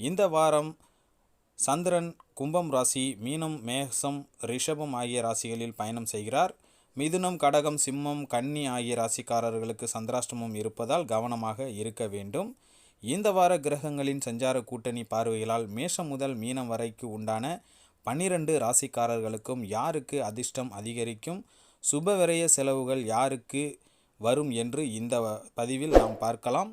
இந்த வாரம் சந்திரன் கும்பம் ராசி மீனம் மேசம் ரிஷபம் ஆகிய ராசிகளில் பயணம் செய்கிறார். மிதுனம் கடகம் சிம்மம் கன்னி ஆகிய ராசிக்காரர்களுக்கு சந்திராஷ்டமம் இருப்பதால் கவனமாக இருக்க வேண்டும். இந்த வார கிரகங்களின் சஞ்சார கூட்டணி பார்வைகளால் மேஷம் முதல் மீனம் வரைக்கு உண்டான பன்னிரண்டு ராசிக்காரர்களுக்கும் யாருக்கு அதிர்ஷ்டம் அதிகரிக்கும்? சுபவிரய செலவுகள் யாருக்கு வரும் என்று இந்த பதிவில் நாம் பார்க்கலாம்.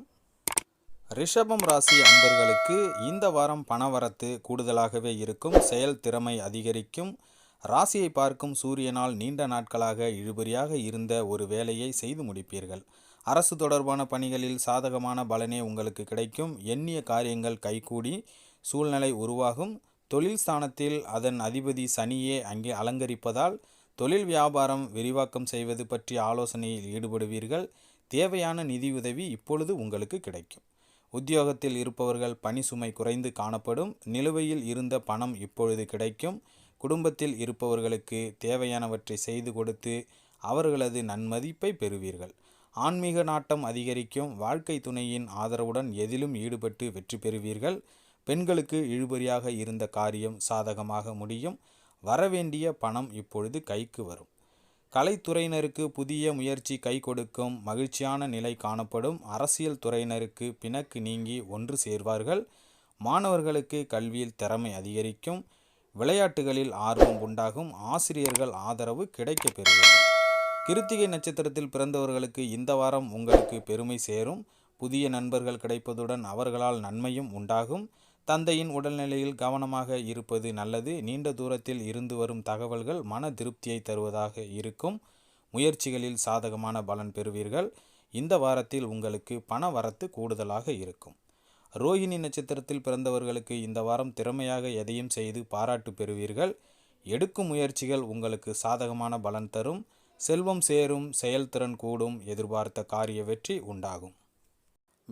ரிஷபம் ராசி அன்பர்களுக்கு இந்த வாரம் பணவரத்து கூடுதலாகவே இருக்கும். செயல் திறமை அதிகரிக்கும். ராசியை பார்க்கும் சூரியனால் நீண்ட நாட்களாக இழுபறியாக இருந்த ஒரு வேலையை செய்து முடிப்பீர்கள். அரசு தொடர்பான பணிகளில் சாதகமான பலனே உங்களுக்கு கிடைக்கும். எண்ணிய காரியங்கள் கைகூடி சூழ்நிலை உருவாகும். தொழில் ஸ்தானத்தில் அதன் அதிபதி சனியே அங்கே அலங்கரிப்பதால் தொழில் வியாபாரம் விரிவாக்கம் செய்வது பற்றிய ஆலோசனையில் ஈடுபடுவீர்கள். தேவையான நிதியுதவி இப்பொழுது உங்களுக்கு கிடைக்கும். உத்தியோகத்தில் இருப்பவர்கள் பணி சுமை குறைந்து காணப்படும். நிலுவையில் இருந்த பணம் இப்பொழுது கிடைக்கும். குடும்பத்தில் இருப்பவர்களுக்கு தேவையானவற்றை செய்து கொடுத்து அவர்களது நன்மதிப்பை பெறுவீர்கள். ஆன்மீக நாட்டம் அதிகரிக்கும். வாழ்க்கை துணையின் ஆதரவுடன் எதிலும் ஈடுபட்டு வெற்றி பெறுவீர்கள். பெண்களுக்கு இழுபறியாக இருந்த காரியம் சாதகமாக முடியும். வரவேண்டிய பணம் இப்பொழுது கைக்கு வரும். கலைத்துறையினருக்கு புதிய முயற்சி கை கொடுக்கும் மகிழ்ச்சியான நிலை காணப்படும். அரசியல் துறையினருக்கு பிணக்கு நீங்கி ஒன்று சேர்வார்கள். மாணவர்களுக்கு கல்வியில் திறமை அதிகரிக்கும். விளையாட்டுகளில் ஆர்வம் உண்டாகும். ஆசிரியர்கள் ஆதரவு கிடைக்க பெறுவீர்கள் கிருத்திகை நட்சத்திரத்தில் பிறந்தவர்களுக்கு இந்த வாரம் உங்களுக்கு பெருமை சேரும். புதிய நண்பர்கள் கிடைப்பதுடன் அவர்களால் நன்மையும் உண்டாகும். தந்தையின் உடல்நிலையில் கவனமாக இருப்பது நல்லது. நீண்ட தூரத்தில் இருந்து வரும் தகவல்கள் மன திருப்தியை தருவதாக இருக்கும். முயற்சிகளில் சாதகமான பலன் பெறுவீர்கள். இந்த வாரத்தில் உங்களுக்கு பண வரத்து கூடுதலாக இருக்கும். ரோஹிணி நட்சத்திரத்தில் பிறந்தவர்களுக்கு இந்த வாரம் திறமையாக எதையும் செய்து பாராட்டு பெறுவீர்கள். எடுக்கும் முயற்சிகள் உங்களுக்கு சாதகமான பலன் தரும். செல்வம் சேரும் செயல்திறன் கூடும் எதிர்பார்த்த காரிய வெற்றி உண்டாகும்.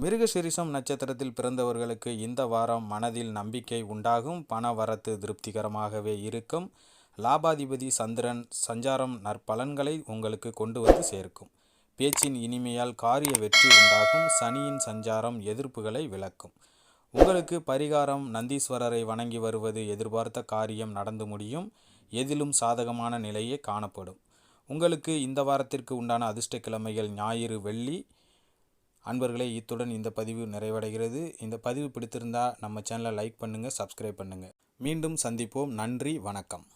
மிருகசிரிசம் நட்சத்திரத்தில் பிறந்தவர்களுக்கு இந்த வாரம் மனதில் நம்பிக்கை உண்டாகும். பண வரத்து திருப்திகரமாகவே இருக்கும். லாபாதிபதி சந்திரன் சஞ்சாரம் நற்பலன்களை உங்களுக்கு கொண்டு வந்து சேர்க்கும். பேச்சின் இனிமையால் காரிய வெற்றி உண்டாகும். சனியின் சஞ்சாரம் எதிர்ப்புகளை விளக்கும். உங்களுக்கு பரிகாரம் நந்தீஸ்வரரை வணங்கி வருவது எதிர்பார்த்த காரியம் நடந்து முடியும். எதிலும் சாதகமான நிலையே காணப்படும். உங்களுக்கு இந்த வாரத்திற்கு உண்டான அதிர்ஷ்ட கிழமைகள் ஞாயிறு வெள்ளி அன்பர்களே இத்துடன் இந்த பதிவு நிறைவடைகிறது. இந்த பதிவு பிடித்திருந்தால் நம்ம சேனலை லைக் பண்ணுங்கள் சப்ஸ்கிரைப் பண்ணுங்கள் மீண்டும் சந்திப்போம். நன்றி வணக்கம்.